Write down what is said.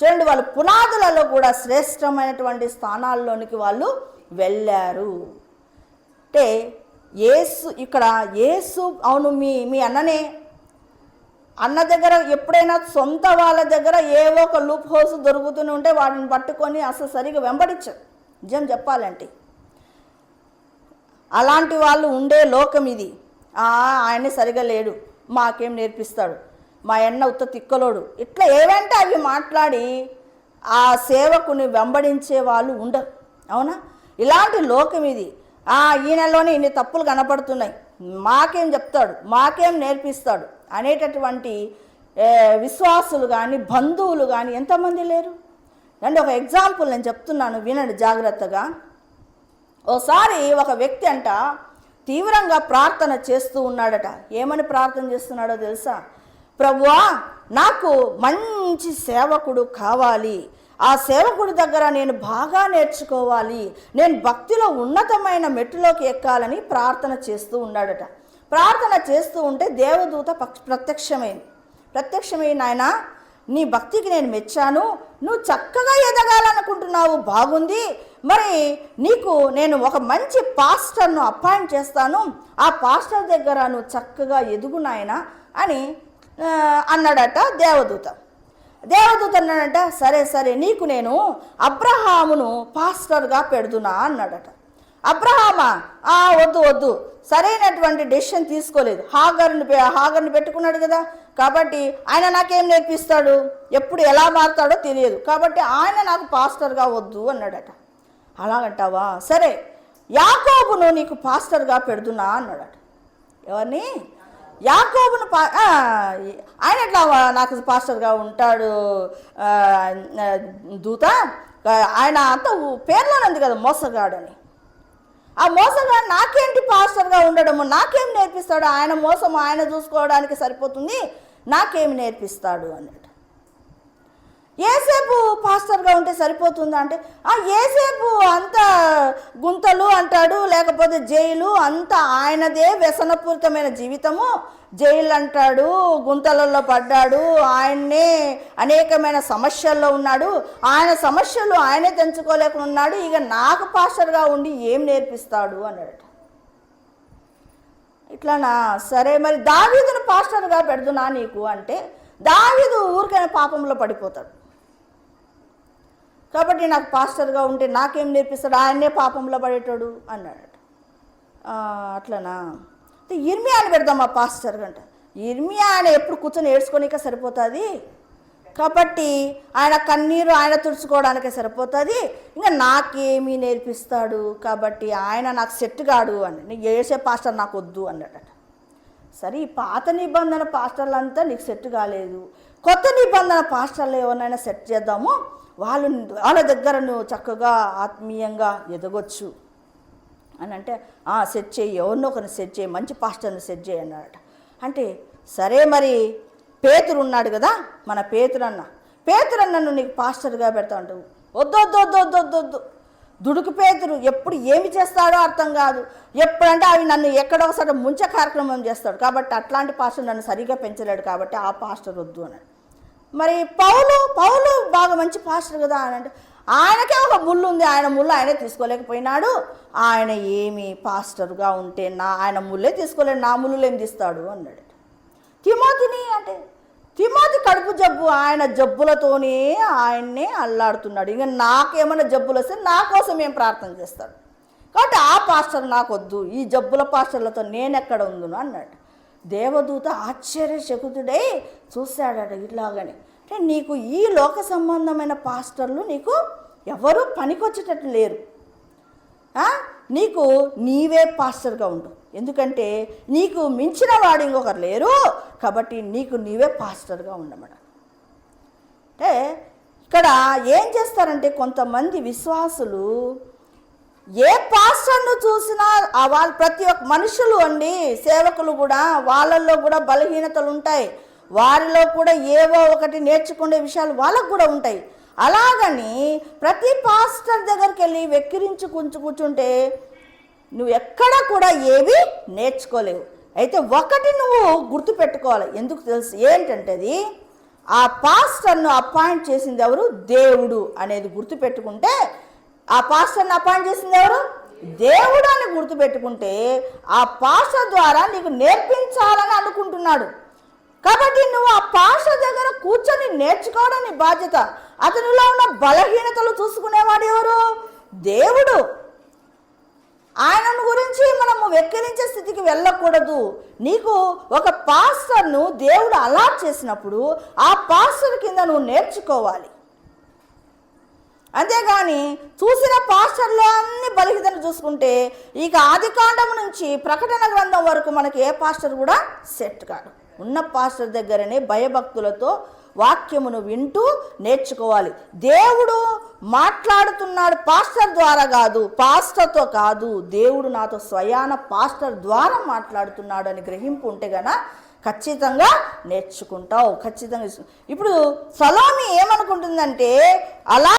చూడండి వాళ్ళు పునాదులలో కూడా శ్రేష్టమైనటువంటి స్థానాల్లోనికి వాళ్ళు వెళ్ళారు. అంటే ఏసు ఇక్కడ ఏసు అవును మీ మీ అన్ననే. అన్న దగ్గర ఎప్పుడైనా సొంత వాళ్ళ దగ్గర ఏవో ఒక లూప్ హోల్స్ దొరుకుతూనే ఉంటే వాటిని పట్టుకొని అసలు సరిగా వెంబడించరు. నిజం చెప్పాలంటే. అలాంటి వాళ్ళు ఉండే లోకం ఇది. ఆయనే సరిగా లేడు. మాకేం నేర్పిస్తాడు? మా అన్న ఉత్త తిక్కలోడు. ఇట్లా ఏవంటే అవి మాట్లాడి ఆ సేవకుని వెంబడించే వాళ్ళు ఉండరు. అవునా? ఇలాంటి లోకం ఇది. ఆ ఈయనలోనే ఇన్ని తప్పులు కనపడుతున్నాయి. మాకేం చెప్తాడు? మాకేం నేర్పిస్తాడు? అనేటటువంటి విశ్వాసులు కానీ బంధువులు కానీ ఎంతమంది లేరు? అండి ఒక ఎగ్జాంపుల్ నేను చెప్తున్నాను వినండి జాగ్రత్తగా. ఓసారి ఒక వ్యక్తి అంట తీవ్రంగా ప్రార్థన చేస్తూ ఉన్నాడట. ఏమని ప్రార్థన చేస్తున్నాడో తెలుసా? ప్రభువా నాకు మంచి సేవకుడు కావాలి. ఆ సేవకుడి దగ్గర నేను బాగా నేర్చుకోవాలి. నేను భక్తిలో ఉన్నతమైన మెట్టులోకి ఎక్కాలని ప్రార్థన చేస్తూ ఉన్నాడట. ప్రార్థన చేస్తూ ఉంటే దేవదూత ప్రత్యక్షమైంది. ప్రత్యక్షమైన ఆయన నీ భక్తికి నేను మెచ్చాను. నువ్వు చక్కగా ఎదగాలనుకుంటున్నావు. బాగుంది. మరి నీకు నేను ఒక మంచి పాస్టర్ను అపాయింట్ చేస్తాను. ఆ పాస్టర్ దగ్గర నువ్వు చక్కగా ఎదుగునాయన అని అన్నాడట దేవదూత. దేవదూత అన్నాడట సరే సరే నీకు నేను అబ్రహామును పాస్టర్గా పెడుతున్నా అన్నాడట. అబ్రహామా? ఆ వద్దు వద్దు. సరైనటువంటి డెసిషన్ తీసుకోలేదు. హాగర్ని హాగర్ని పెట్టుకున్నాడు కదా. కాబట్టి ఆయన నాకేం నేర్పిస్తాడు? ఎప్పుడు ఎలా మారుతాడో తెలియదు. కాబట్టి ఆయన నాకు పాస్టర్గా వద్దు అన్నాడట. అలాగంటావా? సరే యాకోబును నీకు పాస్టర్గా పెడుతున్నా అన్నాడట. ఎవరిని? యాకోబును పా ఆయన ఎట్లా నాకు పాస్టర్గా ఉంటాడు దూత? ఆయన అంత పేర్లోనంది కదా మోసగాడని. ఆ మోసగాడు నాకేంటి పాస్టర్గా ఉండడము? నాకేం నేర్పిస్తాడు? ఆయన మోసం ఆయన చూసుకోవడానికి సరిపోతుంది? నాకేమి నేర్పిస్తాడు? అన్నాడు ఏసేపు పాస్టర్గా ఉంటే సరిపోతుందా అంటే ఆ ఏసేపు అంత గుంతలు అంటాడు లేకపోతే జైలు అంత ఆయనదే వ్యసనపూరితమైన జీవితము. జైలు అంటాడు గుంతలలో పడ్డాడు ఆయన్నే అనేకమైన సమస్యల్లో ఉన్నాడు. ఆయన సమస్యలు ఆయనే తెంచుకోలేకుండా ఉన్నాడు. ఇక నాకు పాస్టర్గా ఉండి ఏం నేర్పిస్తాడు అన్నాడట. ఇట్లానా? సరే మరి దావీదును పాస్టర్గా పెడుతున్నా నీకు అంటే దావీదు ఊరికైనా పాపంలో పడిపోతాడు. కాబట్టి నాకు పాస్టర్గా ఉంటే నాకేం నేర్పిస్తాడు? ఆయనే పాపంలో పడేటోడు అన్నాడట. అట్లనా? ఇర్మియాని పెడదాం ఆ పాస్టర్ అంట. ఇర్మియా ఆయన ఎప్పుడు కూర్చొని ఏడ్చుకోనికే సరిపోతుంది. కాబట్టి ఆయన కన్నీరు ఆయన తుడుచుకోవడానికే సరిపోతుంది. ఇంకా నాకేమీ నేర్పిస్తాడు? కాబట్టి ఆయన నాకు సెట్ కాడు అని. నేను చేసే పాస్టర్ నాకు వద్దు అన్నాడట. సరే ఈ పాత నిబంధన పాస్టర్లంతా నీకు సెట్ కాలేదు. కొత్త నిబంధన పాస్టర్లు ఎవరినైనా సెట్ చేద్దాము వాళ్ళు వాళ్ళ దగ్గర నువ్వు చక్కగా ఆత్మీయంగా ఎదగొచ్చు. అని అంటే "ఆ, సెట్ చేయి ఎవరినో ఒకరిని సెట్ చేయి మంచి పాస్టర్ని సెట్ చేయి అన్నాడట అంటే సరే మరి పేతురు ఉన్నాడు కదా మన పేతురన్న. పేతురన్నను నీకు పాస్టర్గా పెడతా ఉంటావు. వద్దు. వద్దు దుడుకు ఎప్పుడు ఏమి చేస్తాడో అర్థం కాదు. ఎప్పుడంటే అవి నన్ను ఎక్కడో ఒకసారి ముంచే కార్యక్రమం చేస్తాడు. కాబట్టి అట్లాంటి పాస్టర్ నన్ను సరిగా పెంచలేడు కాబట్టి ఆ పాస్టర్ వద్దు అన్నాడు మరి పౌలు పౌలు బాగా మంచి పాస్టర్ కదా అని అంటే ఆయనకే ఒక ముళ్ళు ఉంది. ఆయన ముళ్ళు ఆయనే తీసుకోలేకపోయినాడు. ఆయన ఏమి పాస్టర్గా ఉంటే నా ఆయన ముళ్ళే తీసుకోలేడు. నా ముళ్ళు ఏం తీస్తాడు అన్నాడు. తిమోతిని అంటే తిమోతి కడుపు జబ్బు ఆయన జబ్బులతోనే ఆయన్నే అల్లాడుతున్నాడు. ఇంకా నాకేమైనా జబ్బులు వస్తే నా కోసం ఏం ప్రార్థన చేస్తాడు? కాబట్టి ఆ పాస్టర్ నాకొద్దు ఈ జబ్బుల పాస్టర్లతో నేను ఎక్కడ ఉందును అన్నాడు. దేవదూత ఆశ్చర్య శకుతుడై చూశాడట ఇలాగని అంటే నీకు ఈ లోక సంబంధమైన పాస్టర్లు నీకు ఎవరు పనికొచ్చేటట్టు లేరు. నీకు నీవే పాస్టర్గా ఉండు. ఎందుకంటే నీకు మించిన వాడు ఇంకొకరు లేరు కాబట్టి నీకు నీవే పాస్టర్గా ఉండమాట. అంటే ఇక్కడ ఏం చేస్తారంటే కొంతమంది విశ్వాసులు ఏ పాస్టర్ను చూసినా వాళ్ళు వాళ్ళ ప్రతి ఒక్క మనుషులు అండి సేవకులు కూడా వాళ్ళల్లో కూడా బలహీనతలు ఉంటాయి. వారిలో కూడా ఏవో ఒకటి నేర్చుకునే విషయాలు వాళ్ళకు కూడా ఉంటాయి. అలాగని ప్రతి పాస్టర్ దగ్గరికి వెళ్ళి వెక్కిరించి కుంచు కూర్చుంటే నువ్వు ఎక్కడా కూడా ఏవి నేర్చుకోలేవు. అయితే ఒకటి నువ్వు గుర్తుపెట్టుకోవాలి. ఎందుకు తెలుసు? ఏంటంటే అది ఆ పాస్టర్ను అపాయింట్ చేసింది ఎవరు? దేవుడు అనేది గుర్తుపెట్టుకుంటే ఆ పాస్టర్ని అపాయింట్ చేసింది ఎవరు? దేవుడు అని గుర్తుపెట్టుకుంటే ఆ పాస్టర్ ద్వారా నీకు నేర్పించాలని అనుకుంటున్నాడు. కాబట్టి నువ్వు ఆ పాస్టర్ దగ్గర కూర్చొని నేర్చుకోవడం నీ బాధ్యత. అతనిలో ఉన్న బలహీనతలు చూసుకునేవాడు ఎవరు? దేవుడు. ఆయనను గురించి మనము వెక్కిరించే స్థితికి వెళ్ళకూడదు. నీకు ఒక పాస్టర్ను దేవుడు అలాట్ చేసినప్పుడు ఆ పాస్టర్ కింద నువ్వు నేర్చుకోవాలి. అంతేగాని చూసిన పాస్టర్లో అన్ని బలిహితను చూసుకుంటే ఇక ఆదికాండం నుంచి ప్రకటన గ్రంథం వరకు మనకి ఏ పాస్టర్ కూడా సెట్ కాదు ఉన్న పాస్టర్ దగ్గరనే భయభక్తులతో వాక్యమును వింటూ నేర్చుకోవాలి. దేవుడు మాట్లాడుతున్నాడు పాస్టర్ ద్వారా కాదు పాస్టర్తో కాదు. దేవుడు నాతో స్వయాన పాస్టర్ ద్వారా మాట్లాడుతున్నాడు అని గ్రహింపు ఉంటే గన ఖచ్చితంగా నేర్చుకుంటావు. ఖచ్చితంగా ఇప్పుడు సలోమి ఏమనుకుంటుందంటే అలా